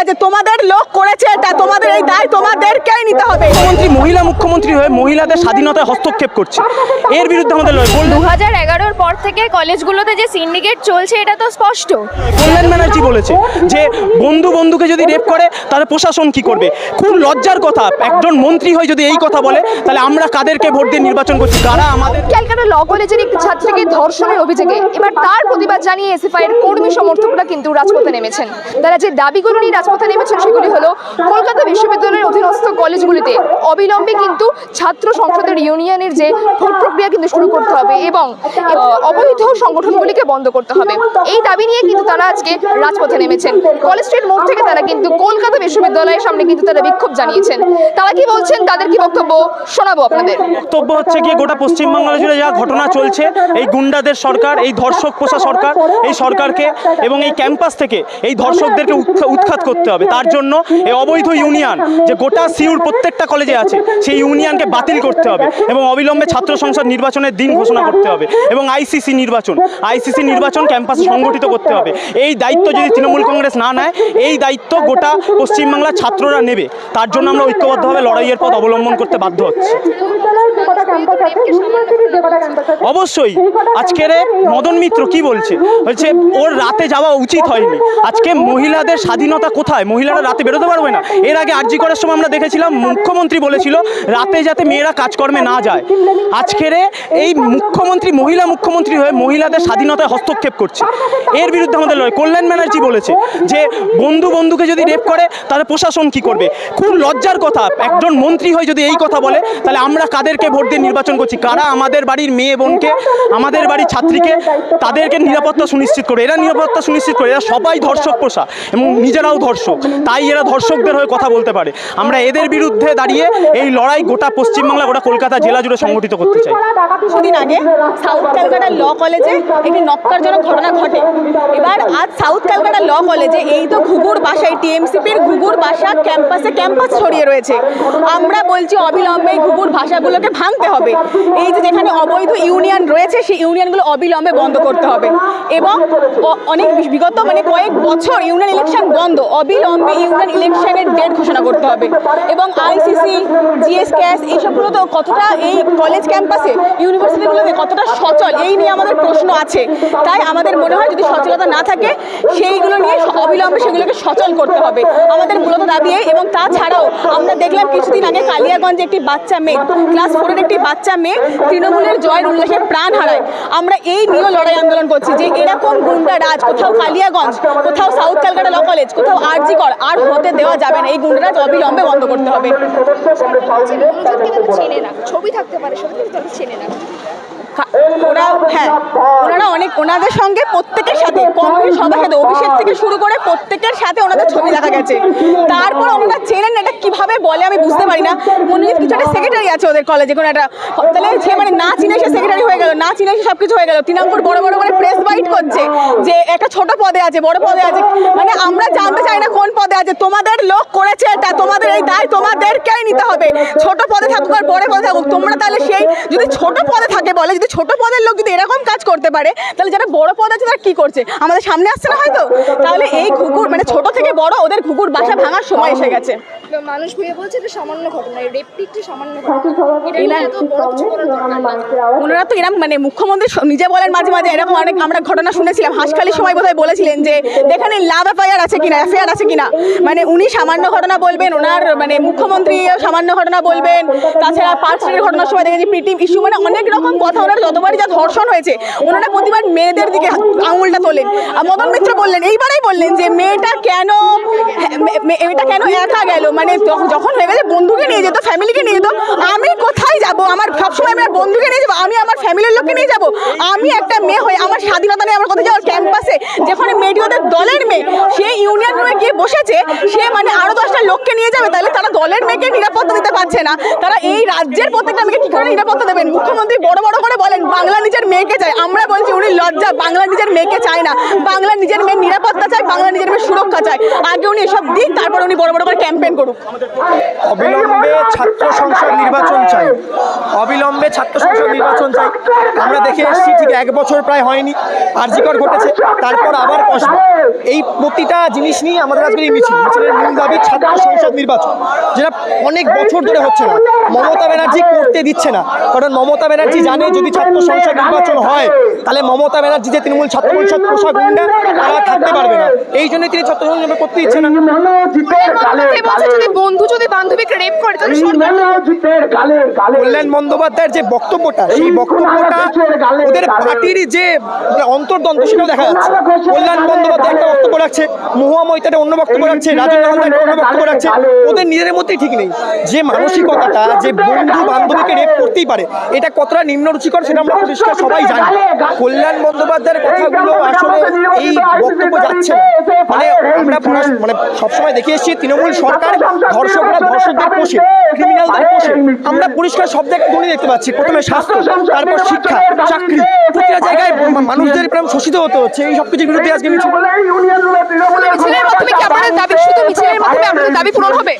আছে তোমাদের লোক করেছে এটা তোমাদের এই দায় তোমাদেরকেই নিতে হবে। মুখ্যমন্ত্রী মহিলা মুখ্যমন্ত্রী হয়ে মহিলাদের স্বাধীনতায় হস্তক্ষেপ করছে। এর বিরুদ্ধে আমাদের লড়াই। দু হাজার এগারোর পর থেকে কলেজগুলোতে যে সিন্ডিকেট চলছে এটা তো স্পষ্ট। কল্যাণ ব্যানার্জি বলেছে যে বন্ধু বন্ধুকে যদি রেপ করে তাহলে প্রশাসন কি করবে? খুব লজ্জার কথা একজন মন্ত্রী হয়ে যদি এই কথা বলে তাহলে আমরা কাদেরকে ভোট দিয়ে নির্বাচন করছি? কারা আমাদের ক্যালকাটা ল কলেজের একটি ছাত্রীকে ধর্ষণের অভিযোগে এবার তার প্রতিবাদ জানিয়ে এসএফআই এর কর্মী সমর্থকরা কিন্তু রাজপথে নেমেছেন। তারা যে দাবিগুলো নিয়ে রাজপথে নেমেছেন সেগুলি হলো কলকাতা বিশ্ববিদ্যালয়ের অধীনস্থ কলেজগুলিতে অবিলম্বে কিন্তু ছাত্র সংসদের ইউনিয়নের যে ভোট প্রক্রিয়া কিন্তু শুরু করতে হবে এবং অবৈধ সংগঠনগুলিকে বন্ধ করতে হবে। এই দাবি নিয়ে কিন্তু তারা আজকে রাজপথে নেমেছেন। কলেজ স্ট্রিট মোড় থেকে তারা কিন্তু কলকাতা বিশ্ববিদ্যালয়ের সামনে কিন্তু তারা বিক্ষোভ জানিয়েছেন। তারা কি বলছেন? তাদের কি বক্তব্য? শোনাবো আপনাদের। বক্তব্য হচ্ছে গিয়ে গোটা পশ্চিমবঙ্গ জুড়ে যা ঘটনা চলছে, এই গুন্ডাদের সরকার, এই ধর্ষক পোষা সরকার, এই সরকারকে এবং এই ক্যাম্পাস থেকে এই ধর্ষকদেরকে উৎখা- উৎখাত করতে হবে। তার জন্য এই অবৈধ ইউনিয়ন, যে গোটা সিউর প্রত্যেকটা কলেজে আছে, সেই ইউনিয়নকে বাতিল করতে হবে এবং অবিলম্বে ছাত্র সংসদ নির্বাচনের দিন ঘোষণা করতে হবে এবং আইসিসি নির্বাচন আইসিসি নির্বাচন ক্যাম্পাসে সংগঠিত করতে হবে। এই দায়িত্ব যদি তৃণমূল কংগ্রেস না নেয়, এই দায়িত্ব গোটা পশ্চিমবাংলার ছাত্ররা নেবে। তার জন্য আমরা ঐক্যবদ্ধভাবে লড়াইয়ের পথ অবলম্বন করতে বাধ্য হচ্ছি। অবশ্যই, আজকের মদন মিত্র কি বলছে? বলছে, ওর রাতে যাওয়া উচিত হয়নি। আজকে মহিলাদের স্বাধীনতা কোথায়? মহিলারা রাতে বেরোতে পারবে না। এর আগে আরজি করার সময় আমরা দেখেছিলাম, মুখ্যমন্ত্রী বলেছিল, রাতে যাতে মেয়েরা কাজকর্মে না যায়। আজকের এই মুখ্যমন্ত্রী, মহিলা মুখ্যমন্ত্রী হয়ে মহিলাদের স্বাধীনতায় হস্তক্ষেপ করছে। এর বিরুদ্ধে আমাদের লড়াই। কল্যাণ ব্যানার্জি বলেছে যে, বন্ধু বন্ধুকে যদি রেপ করে, তাহলে প্রশাসন কি করবে? খুব লজ্জার কথা, একজন মন্ত্রী হয়ে যদি এই কথা বলে, তাহলে আমরা কাদেরকে ভোট দিয়ে নির্বাচন করছি? কারা আমাদের বাড়ির মেয়ে বোনকে, আমাদের বাড়ির ছাত্রীকে তাদেরকে নিরাপত্তা সুনিশ্চিত করে এরা নিরাপত্তা সুনিশ্চিত করে, এরা সবাই ধর্ষক পোষা এবং নিজেরাও ধর্ষক। তাই এরা ধর্ষকদের হয়ে কথা বলতে পারে। আমরা এদের বিরুদ্ধে দাঁড়িয়ে এই লড়াই গোটা পশ্চিমবাংলা, গোটা কলকাতা জেলা জুড়ে সংগঠিত করতে চাই। কিছুদিন আগে সাউথ ক্যালকাটা ল কলেজে একটি নক্কারজনক ঘটনা ঘটে। এবার আজ সাউথ ক্যালকাটা ল কলেজে এই তো ঘুঘুর বাসা, এই টিএমসিপির ঘুঘুর বাসা ক্যাম্পাসে ক্যাম্পাস ছড়িয়ে রয়েছে। আমরা বলছি অবিলম্বে এই ভাষাগুলোকে ভাঙতে হবে। এই যে যেখানে অবৈধ ইউনিয়ন রয়েছে, সেই ইউনিয়নগুলো অবিলম্বে বন্ধ করতে হবে। এবং অনেক বিগত মানে কয়েক বছর ইউনিয়ন ইলেকশন বন্ধ। অবিলম্বে ইউনিয়ন ইলেকশনের ডেট ঘোষণা করতে হবে। এবং আইসিসি জিএস ক্যাস এইসবগুলো তো কতটা এই কলেজ ক্যাম্পাসে ইউনিভার্সিটিগুলোতে কতটা সচল, এই নিয়ে আমাদের প্রশ্ন আছে। তাই আমাদের মনে হয় যদি সচলতা না থাকে, সেইগুলো নিয়ে অবিলম্বে সেগুলোকে সচল করতে হবে। আমাদের মূলত দাবি এবং তাছাড়াও আমরা দেখলাম কিছুদিন আগে কালিয়াগঞ্জে একটি বাচ্চা মেয়ে ক্লাস ফোরের একটি বাচ্চা মেয়ে তৃণমূলের জয়ের উল্লাসে প্রাণ হারায়। আমরা এই নিয়েও লড়াই আন্দোলন করছি যে এরকম গুন্ডা রাজ, কোথাও কালিয়াগঞ্জ, কোথাও সাউথ ক্যালকাটা ল কলেজ কোথাও আরজি কর আর হতে দেওয়া যাবে না। এই গুন্ডারাজ অবিলম্বে বন্ধ করতে হবে। ছবি থাকতে পারে ছবি চেনে না। ওরা হ্যাঁ ওনারা অনেক, ওনাদের সঙ্গে প্রত্যেকের সাথে সাথে, অভিষেক থেকে শুরু করে প্রত্যেকের সাথে ওনাদের ছবি দেখা গেছে। তারপর ওনারা চেনেন এটা কীভাবে বলে আমি বুঝতে পারি না। কিছু একটা সেক্রেটারি আছে ওদের কলেজে কোনো একটা, তাহলে সে মানে না চিনে সে সেক্রেটারি হয়ে গেল, না চিনে সে সব কিছু হয়ে গেল। তৃণমূল বড় বড় করে প্রেস বাইট করছে যে একটা ছোট পদে আছে, বড় পদে আছে। মানে আমরা জানতে চাই না কোন পদে আছে। তোমাদের লোক করেছে এটা, তোমাদের এই দায় তোমাদেরকেই নিতে হবে। ছোট পদে থাকুক আর বড় পদে থাকুক, তোমরা তাহলে সেই, যদি ছোট পদে থাকে বলে যদি ছোট পদের লোক যদি এরকম কাজ করতে পারে, তাহলে যারা বড় পদ আছে তারা কি করছে? আমাদের সামনে আসছে না হয়তো? তাহলে এই ঘুঘুর মানে ছোট থেকে বড় ওদের ঘুঘুর বাসা ভাঙার সময় এসে গেছে। মানুষ ভুয়ে বলছে এটা সামান্য ঘটনা এই রেপটিকটি সামান্য এটা ওনারা তো এরকম মানে মুখ্যমন্ত্রী নিজে বলেন মাঝে মাঝে এরকম অনেক আমরা ঘটনা শুনেছিলাম। হাসখালির সময় বোধহয় বলেছিলেন যে এখানে লাভ এফআইআর আছে কিনা এফআইআর আছে কিনা? মানে উনি সামান্য ঘটনা বলবেন ওনার মানে মুখ্যমন্ত্রী সামান্য ঘটনা বলবেন। তাছাড়া পার্ক স্ট্রিটের ঘটনার সময় দেখেছি পিটিম ইস্যু মানে অনেক রকম কথা ওনার যতবারই যা ধর্ষণ হয়েছে ওনারা প্রতিবার মেয়েদের দিকে আঙুলটা তোলেন। আর মদন মিত্র বললেন এইবারেই বললেন যে মেয়েটা কেন মেয়েটা কেন একা গেল? মানে যখ- যখন হয়ে গেছে বন্ধুকে নিয়ে যেত ফ্যামিলিকে নিয়ে যেত আমি কোথায় যাব? আমার সবসময় আমার বন্ধুকে নিয়ে যাব আমি আমার ফ্যামিলির লোককে নিয়ে যাব? আমি একটা মেয়ে হয়ে আমার স্বাধীনতা নেই আমার কোথায় যাওয়ার ক্যাম্পাসে যেখানে মেয়েটি ওদের দলের মেয়ে সে ইউনিয়ন রুমে গিয়ে বসেছে সে মানে আরও দশটা লোককে নিয়ে যাবে তাহলে তারা দলের মেয়েকে নিরাপত্তা দিতে পারছে না। তারা এই রাজ্যের প্রত্যেকটা মেয়েকে কি করে নিরাপত্তা দেবেন? মুখ্যমন্ত্রী বড় বড় করে বলেন বাংলা নিজের মেয়েকে চায় আমরা বলছি উনি লজ্জা, বাংলা নিজের মেয়েকে চায় না। বাংলা নিজের মেয়ের নিরাপত্তা চায়, বাংলা নিজের মেয়ের সুরক্ষা চায়। আগে উনি এসব দিক, তারপর উনি বড় বড় করে ক্যাম্পেইন করুক। অবিলম্বে ছাত্র সংসদ নির্বাচন চাই। অবিলম্বে ছাত্র সংসদ নির্বাচন চাই। আমরা দেখে এসেছি, ঠিক এক বছর প্রায় হয়নি। আর্জিকর ঘটেছে, তারপর আবার কসবা এই প্রতিটা জিনিস নিয়ে আমাদের আজকে মিছিল, মিছিলের মূল দাবি ছাত্র সংসদ নির্বাচন, যেটা অনেক বছর ধরে হচ্ছে না। মমতা ব্যানার্জি করতে দিচ্ছে না। কারণ মমতা ব্যানার্জি জানে, যদি ছাত্র সংসদ নির্বাচন হয় তাহলে মমতা ব্যানার্জি যে তৃণমূল ছাত্র পরিষদ পোষা গুন্ডা তারা থাকতে পারবে না। এই জন্য তিনি ছাত্র নির্বাচন করতে ইচ্ছে না। বন্ধু যদি বান্ধবীকে রেপ করে কল্যাণ বন্দ্যোপাধ্যায়ের যে বক্তব্যটা সেই বক্তব্যটা ওদের পার্টির যে অন্তর্দ্বন্দ্ব সেটাও দেখা যাচ্ছে। কল্যাণ বন্দ্যোপাধ্যায় একটা বক্তব্য রাখছে মহুয়া মৈতাটা অন্য বক্তব্য রাখছে রাজন হালদার একটা অন্য বক্তব্য রাখছে। ওদের নিজেদের মধ্যেই ঠিক নেই। যে মানসিকতাটা যে বন্ধু বান্ধবীকে রেপ করতেই পারে এটা কতটা নিম্ন রুচিকর সেটা আমরা পরিষ্কার সবাই জানি। কল্যাণ বন্দ্যোপাধ্যায়ের কথাগুলো আসলে এই বক্তব্য যাচ্ছে না। মানে আমরা মানে সবসময় দেখে এসেছি তৃণমূল সরকার ধর্ষকরা ধর্ষকদের পোষে ক্রিমিনালদের পোষে আমরা পরিষ্কার সব জায়গায় দড়ি দেখতে পাচ্ছি প্রথমে স্বাস্থ্য তারপর শিক্ষা চাকরি। প্রতিটা জায়গায় মানুষদের প্রায় শোষিত হতে হচ্ছে এই সব কিছুর বিরুদ্ধে আজকে মিছিল। মিছিলের মাধ্যমে কি আপনাদের দাবি শুধু মিছিলের মাধ্যমে আপনাদের দাবি পূরণ হবে?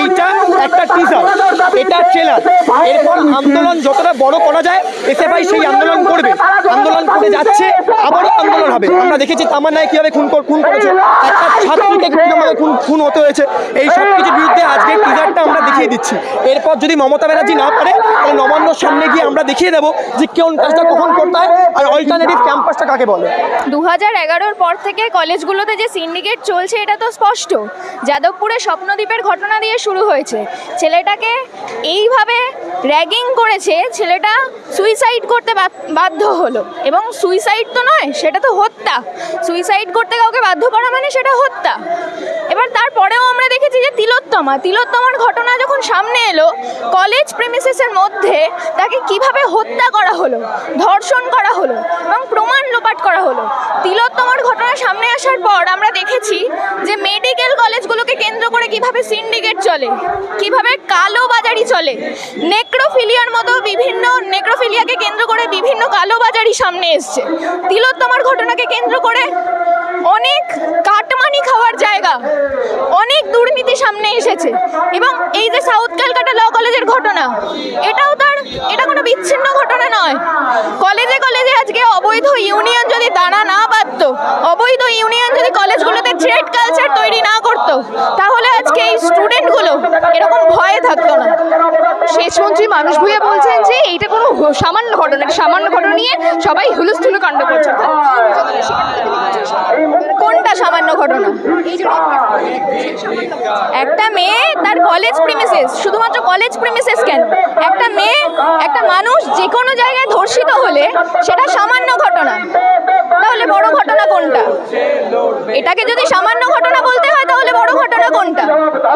এইটা একটা টিজার এটা ট্রেলার এরপর আন্দোলন যতটা বড় করা যায় এসএফআই সেই আন্দোলন করবে। আন্দোলন যাচ্ছে, আবারও আন্দোলন হবে। আমরা দেখেছি তামান্নায় কীভাবে খুন খুন করেছে। একটা ছাত্রীকে কীভাবে খুন খুন হতে হয়েছে। এই সব কিছুর বিরুদ্ধে আজকে টিজারটা আমরা দেখিয়ে দিচ্ছি। এরপর যদি মমতা ব্যানার্জি না পারে, তাহলে নবান্নর সামনে গিয়ে আমরা দেখিয়ে দেবো যে কোন কাজটা কখন করতে হয় আর অল্টারনেটিভ ক্যাম্পাসটা কাকে বলে। দু হাজার এগারোর পর থেকে কলেজগুলোতে যে সিন্ডিকেট চলছে, এটা তো স্পষ্ট। যাদবপুরে স্বপ্নদ্বীপের ঘটনা দিয়ে শুরু হয়েছে। ছেলেটাকে এইভাবে র্যাগিং করেছে, ছেলেটা সুইসাইড করতে বাধ্য হলো। এবং সুইসাইড তো নয়, সেটা তো হত্যা। সুইসাইড করতে কাউকে বাধ্য করা মানে সেটা হত্যা। এবার তারপরেও আমরা দেখেছি যে তিলোত্তমা, তিলোত্তমার ঘটনা যখন সামনে এলো কলেজ প্রেমিসেসের মধ্যে তাকে কীভাবে হত্যা করা হলো, ধর্ষণ করা হলো এবং প্রমাণ লোপাট করা হলো। তিলোত্তমার ঘটনা সামনে আসার পর আমরা দেখেছি যে মেডিকেল কলেজগুলোকে কেন্দ্র করে কীভাবে সিন্ডিকেট চলে, কীভাবে কালো বাজারি চলে। নেক্রোফিলিয়ার মতো বিভিন্ন নেক্রোফিলিয়াকে কেন্দ্র করে বিভিন্ন কালো বাজারি সামনে এসছে। তিলোত্তমার ঘটনাকে কেন্দ্র করে অনেক কাটমানি খাওয়ার জায়গা, অনেক দুর্নীতি সামনে এসেছে। এবং এই যে সাউথ ক্যালকাটা ল কলেজের ঘটনা, এটাও তার এটা কোনো বিচ্ছিন্ন ঘটনা নয়। কলেজে কলেজে আজকে অবৈধ ইউনিয়ন যদি দাঁড়া না বাঁধত, অবৈধ ইউনিয়ন যদি কলেজগুলোতে থ্রেড কালচার তৈরি না করত, তাহলে আজকে এই স্টুডেন্টগুলো এরকম ভয়ে থাকতো না। শেষমন্ত্রী মানুষ ভূঁইয়া বলছেন যে, এইটা কোনো সামান্য ঘটনা সামান্য ঘটনা নিয়ে সবাই হুলস্থুল কাণ্ড করছে। কোনটা সামান্য ঘটনা। একটা মেয়ে তার কলেজ প্রিমিসেস শুধুমাত্র কলেজ প্রিমিসেস কেন? একটা মেয়ে, একটা মানুষ যে কোনো জায়গায় ধর্ষিত হলে সেটা সামান্য ঘটনা। তাহলে বড় ঘটনা কোনটা? এটাকে যদি সামান্য ঘটনা বলতে হয় তাহলে বড় ঘটনা কোনটা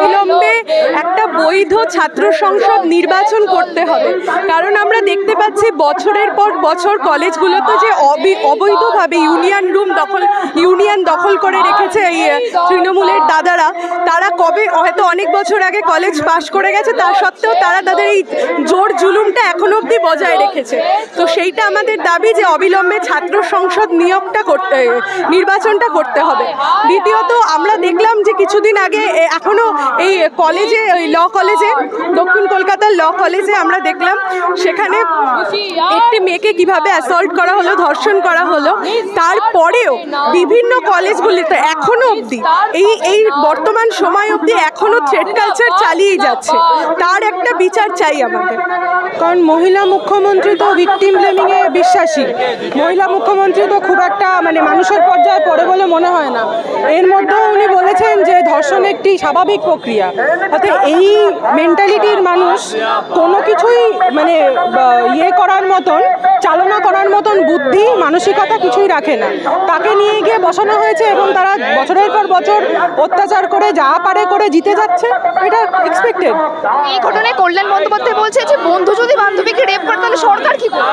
বিলম্বে একটা বৈধ ছাত্র সংসদ নির্বাচন করতে হবে। কারণ আমরা দেখতে পাচ্ছি বছরের পর বছর কলেজগুলোতে যে অবি- অবৈধভাবে ইউনিয়ন রুম দখল ইউনিয়ন দখল করে রেখেছে এই তৃণমূলের দাদারা। তারা কবে হয়তো অনেক বছর আগে কলেজ পাশ করে গেছে তা সত্ত্বেও তারা তাদের এই জোর জুলুমটা এখনও অবধি বজায় রেখেছে। তো সেইটা আমাদের দাবি যে অবিলম্বে ছাত্র সংসদ নিয়োগটা করতে নির্বাচনটা করতে হবে। দ্বিতীয়ত আমরা দেখলাম যে কিছুদিন আগে এ, এখনও এই কলেজে ল কলেজে দক্ষিণ কলকাতার ল কলেজে আমরা দেখলাম, সেখানে একটি মেয়েকে কীভাবে অ্যাসল্ট করা হলো, ধর্ষণ করা হলো, তারপরেও বিভিন্ন কলেজগুলিতে এখনও অবধি, এই এই বর্তমান সময় অবধি এখনও থ্রেড কালচার চালিয়েই যাচ্ছে। তার একটা বিচার চাই আমাদের। কারণ মহিলা মুখ্যমন্ত্রী তো ভিকটিম ব্লেমিংয়ে বিশ্বাসী। মহিলা মুখ্যমন্ত্রী তো খুব একটা মানে মানুষের পর্যায়ে পড়ে বলে মনে হয় না। এর মধ্যেও উনি বলেছেন যে ধর্ষণ একটি স্বাভাবিক প্রক্রিয়া। অর্থাৎ এই মেন্টালিটির মানুষ কোনো কিছুই মানে ইয়ে করার মতন চালনা করার মতন বুদ্ধি মানসিকতা কিছুই রাখে না। তাকে নিয়ে গিয়ে বসানো হয়েছে এবং তারা বছরের পর বছর অত্যাচার করে যা পারে করে জিতে যাচ্ছে এটা এক্সপেক্টেড এই ঘটনায় কল্যাণ বন্দ্যোপাধ্যায় বলছে যে বন্ধু যদি বান্ধবীকে রেপ করে তাহলে সরকার কি করবে?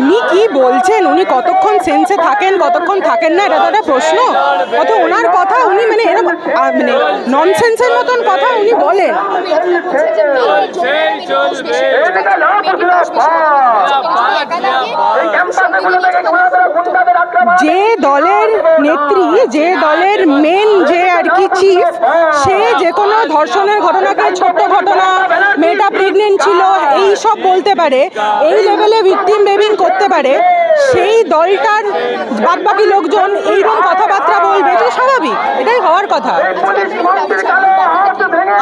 উনি কি বলছেন? উনি কতক্ষণ সেন্সে থাকেন, কতক্ষণ থাকেন না, এটা তো একটা প্রশ্ন। অত ওনার কথা উনি মানে এরকম মানে ননসেন্সের মতন কথা উনি বলেন। যে দলের নেত্রী, যে দলের মেন যে আর কি চিফ সে যে কোনো ধর্ষণের ঘটনাকে, ছোট্ট ঘটনা, মেয়েটা প্রেগনেন্ট ছিল এই সব বলতে পারে, এই লেভেলে ভিকটিম বেবিং করতে পারে সেই দলটার বাদবাকি লোকজন এইরকম কথাবার্তা বলবে এটা স্বাভাবিক এটাই হওয়ার কথা।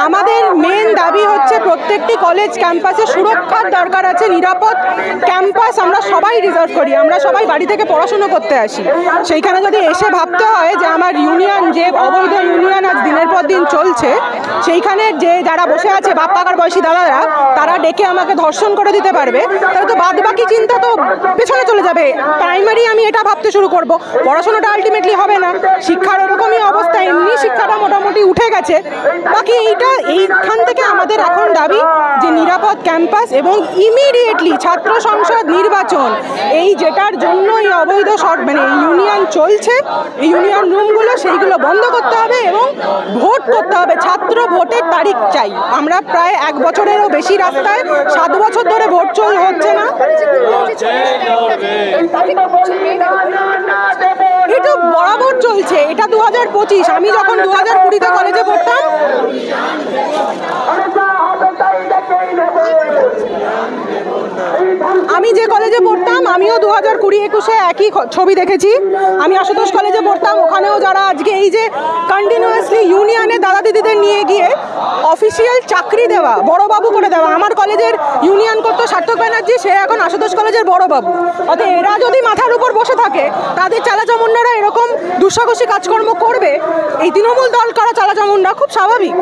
আমাদের মেন দাবি হচ্ছে প্রত্যেকটি কলেজ ক্যাম্পাসে সুরক্ষার দরকার আছে, নিরাপদ ক্যাম্পাস আমরা সবাই রিজার্ভ করি, আমরা সবাই বাড়ি থেকে পড়াশুনো করতে আসি। সেইখানে যদি এসে ভাবতে হয় যে আমার ইউনিয়ন যে অবৈধ ইউনিয়ন আজ দিনের পর দিন চলছে, সেইখানে যে যারা বসে আছে বাপ কাকার বয়সী দাদারা, তারা ডেকে আমাকে ধর্ষণ করে দিতে পারবে। তাহলে তো বাদ বাকি চিন্তা তো পেছনে চলে যাবে। প্রাইমারি আমি এটা ভাবতে শুরু করব। পড়াশোনাটা আলটিমেটলি হবে না। শিক্ষার এরকমই অবস্থা, এমনি শিক্ষাটা মোটামুটি উঠে গেছে। বাকি এইটা এইখান থেকে আমাদের এখন দাবি যে নিরাপদ ক্যাম্পাস এবং ইমিডিয়েটলি ছাত্র সংসদ নির্বাচন। এই যেটার জন্য এই অবৈধ শর্ট মানে ইউনিয়ন চলছে এই ইউনিয়ন রুমগুলো সেইগুলো বন্ধ করতে হবে এবং ভোট করতে হবে। ছাত্র ভোটের তারিখ চাই। আমরা প্রায় এক বছরেরও বেশি রাস্তায় সাত বছর ধরে ভোট চল হচ্ছে না। এটা বরাবর চলছে। এটা দু হাজার পঁচিশ। আমি যখন দু হাজার কুড়িতে কলেজে পড়তাম আমি যে কলেজে পড়তাম, আমিও দু হাজার কুড়ি একুশে একই ছবি দেখেছি। আমি আশুতোষ কলেজে পড়তাম, ওখানেও যারা আজকে এই যে কন্টিনিউয়াসলি ইউনিয়নে দাদা দিদিদের নিয়ে গিয়ে অফিসিয়াল চাকরি দেওয়া বড়বাবু করে দেওয়া, আমার কলেজের ইউনিয়ন করতো সার্থক ব্যানার্জি, সে এখন আশুতোষ কলেজের বড়বাবু অতএব এরা যদি মাথার উপর বসে থাকে, তাদের চালাচামুন্ডারা এরকম দুঃসাহসী কাজকর্ম করবে, এই তৃণমূল দল করা চালাচামুন্ডা খুব স্বাভাবিক।